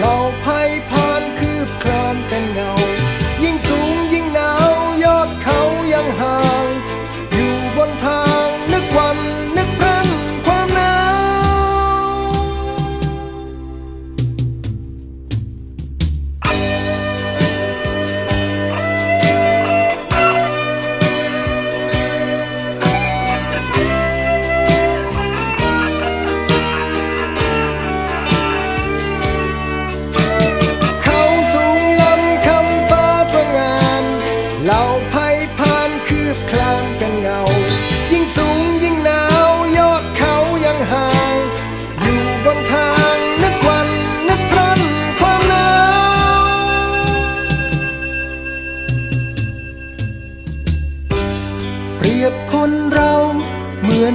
เหล่าภัยพานคืบคลานเป็นเงา ยิ่งสูงยิ่งหนาวยอดเขายังห่าง อยู่บนทางนึกวันนึกพระ สูงยิ่งหนาวยอดเขายังห่าง อยู่บนทางนึกวันนึกพรันความหนาวเปรียบคนเราเหมือน